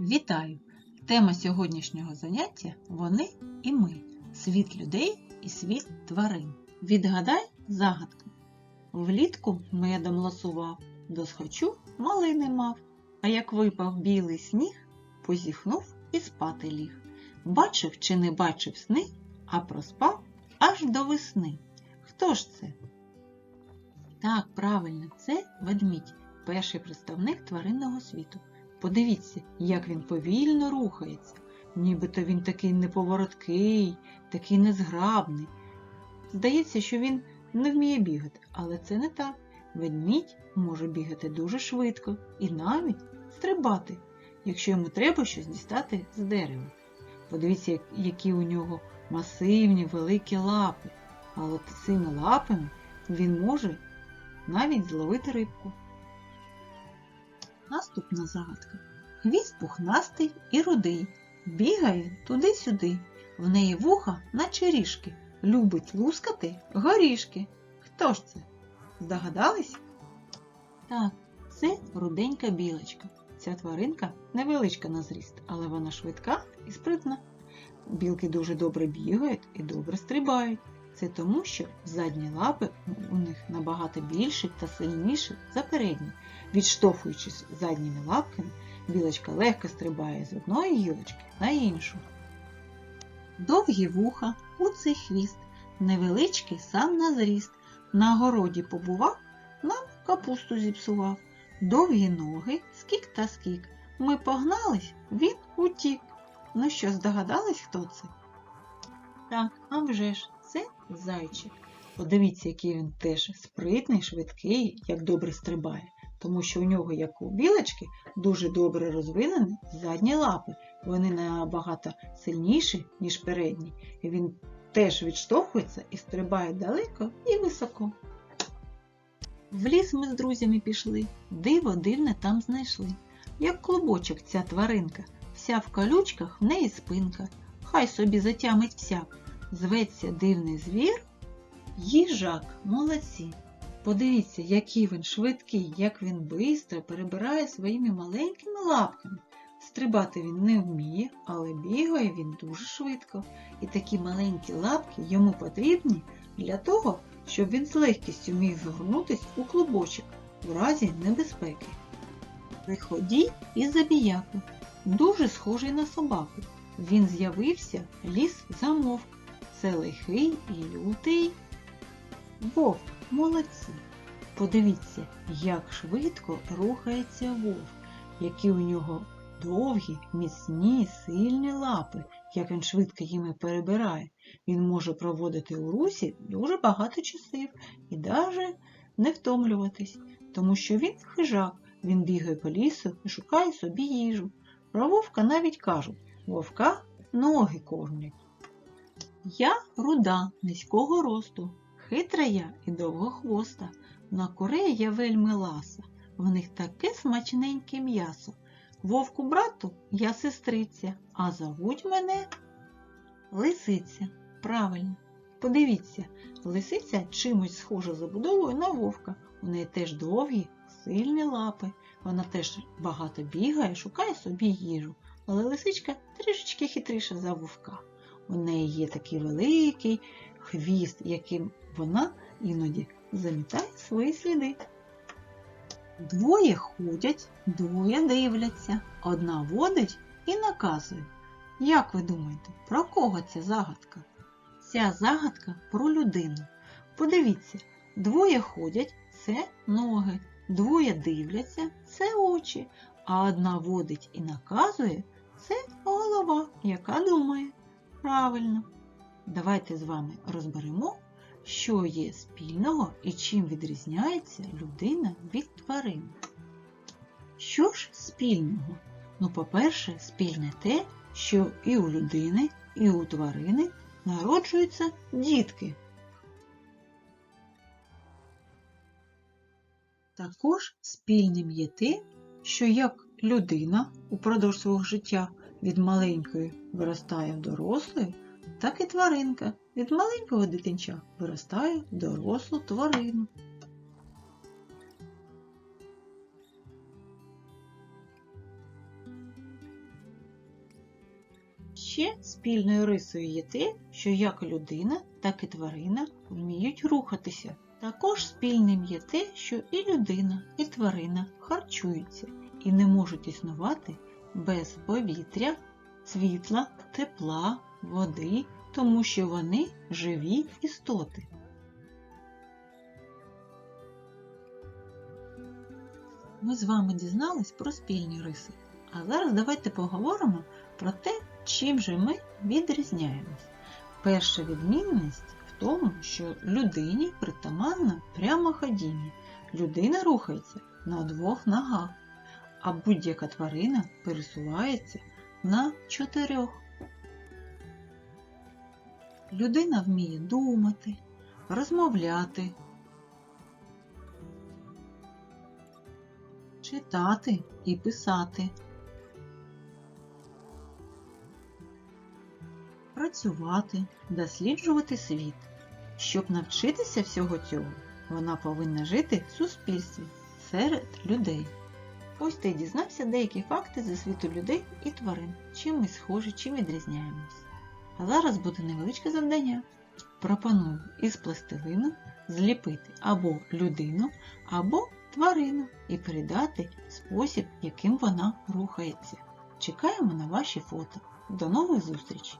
Вітаю! Тема сьогоднішнього заняття вони і ми. Світ людей і світ тварин. Відгадай загадку. Влітку медом ласував, досхочу малини мав. А як випав білий сніг, позіхнув і спати ліг. Бачив чи не бачив сни, а проспав аж до весни. Хто ж це? Так, правильно, це ведмідь, перший представник тваринного світу. Подивіться, як він повільно рухається, нібито він такий неповороткий, такий незграбний. Здається, що він не вміє бігати, але це не так. Ведмідь може бігати дуже швидко і навіть стрибати, якщо йому треба щось дістати з дерева. Подивіться, які у нього масивні великі лапи, але цими лапами він може навіть зловити рибку. Наступна загадка. Хвіст пухнастий і рудий. Бігає туди-сюди. В неї вуха, наче ріжки. Любить лускати горішки. Хто ж це? Здогадались? Так, це руденька білочка. Ця тваринка невеличка на зріст, але вона швидка і спритна. Білки дуже добре бігають і добре стрибають. Це тому, що задні лапи у них набагато більші та сильніші за передні. Відштовхуючись задніми лапками, білочка легко стрибає з одної гілочки на іншу. Довгі вуха, куций хвіст, невеличкий сам на зріст. На городі побував, нам капусту зіпсував. Довгі ноги, скік та скік. Ми погнались, він утік. Ну що, здогадались, хто це? Так, а вже ж, це зайчик. Подивіться, який він теж спритний, швидкий, як добре стрибає, тому що у нього, як у білочки, дуже добре розвинені задні лапи. Вони набагато сильніші, ніж передні. І він теж відштовхується і стрибає далеко і високо. В ліс ми з друзями пішли, диво дивне там знайшли. Як клубочок ця тваринка, вся в колючках в неї спинка. Хай собі затямить всяк. Зветься дивний звір, їжак, молодці. Подивіться, який він швидкий, як він бистро перебирає своїми маленькими лапками. Стрибати він не вміє, але бігає він дуже швидко. І такі маленькі лапки йому потрібні для того, щоб він з легкістю міг згорнутися у клубочок у разі небезпеки. Приходій і забіяку, дуже схожий на собаку. Він з'явився, ліс замовк. Це лихий і лютий. Вовк, молодці. Подивіться, як швидко рухається вовк, які у нього довгі, міцні, сильні лапи, як він швидко їми перебирає. Він може проводити у русі дуже багато часів і навіть не втомлюватись, тому що він хижак, він бігає по лісу і шукає собі їжу. Про вовка навіть кажуть, вовка ноги кормлять. Я руда, низького росту, хитра я і довгохвоста. На куреї я вельми ласа, в них таке смачненьке м'ясо. Вовку брату я сестриця, а зовуть мене Лисиця. Правильно. Подивіться, лисиця чимось схожа забудовою на вовка. У неї теж довгі, сильні лапи. Вона теж багато бігає, шукає собі їжу. Але лисичка трішечки хитріша за вовка. У неї є такий великий хвіст, яким вона іноді замітає свої сліди. Двоє ходять, двоє дивляться, одна водить і наказує. Як ви думаєте, про кого ця загадка? Ця загадка про людину. Подивіться, двоє ходять це ноги, двоє дивляться це очі, а одна водить і наказує це голова, яка думає. Правильно. Давайте з вами розберемо, що є спільного і чим відрізняється людина від тварин. Що ж спільного? Ну, по-перше, спільне те, що і у людини, і у тварини народжуються дітки. Також спільним є те, що як людина упродовж свого життя від маленької виростає дорослою, так і тваринка від маленького дитинча виростає дорослу тварину. ще спільною рисою є те, що як людина, так і тварина вміють рухатися. Також спільним є те, що і людина, і тварина харчуються і не можуть існувати без повітря, світла, тепла, води, тому що вони живі істоти. Ми з вами дізнались про спільні риси. А зараз давайте поговоримо про те, чим же ми відрізняємось. Перша відмінність в тому, що людині притаманно прямоходіння. Людина рухається на двох ногах, а будь-яка тварина пересувається на чотирьох. Людина вміє думати, розмовляти, читати і писати, працювати, досліджувати світ. Щоб навчитися всього цього, вона повинна жити в суспільстві серед людей. Ось ти дізнався деякі факти зі світу людей і тварин, чим ми схожі, чим відрізняємось. А зараз буде невеличке завдання. Пропоную із пластилину зліпити або людину, або тварину і передати спосіб, яким вона рухається. Чекаємо на ваші фото. До нових зустрічей!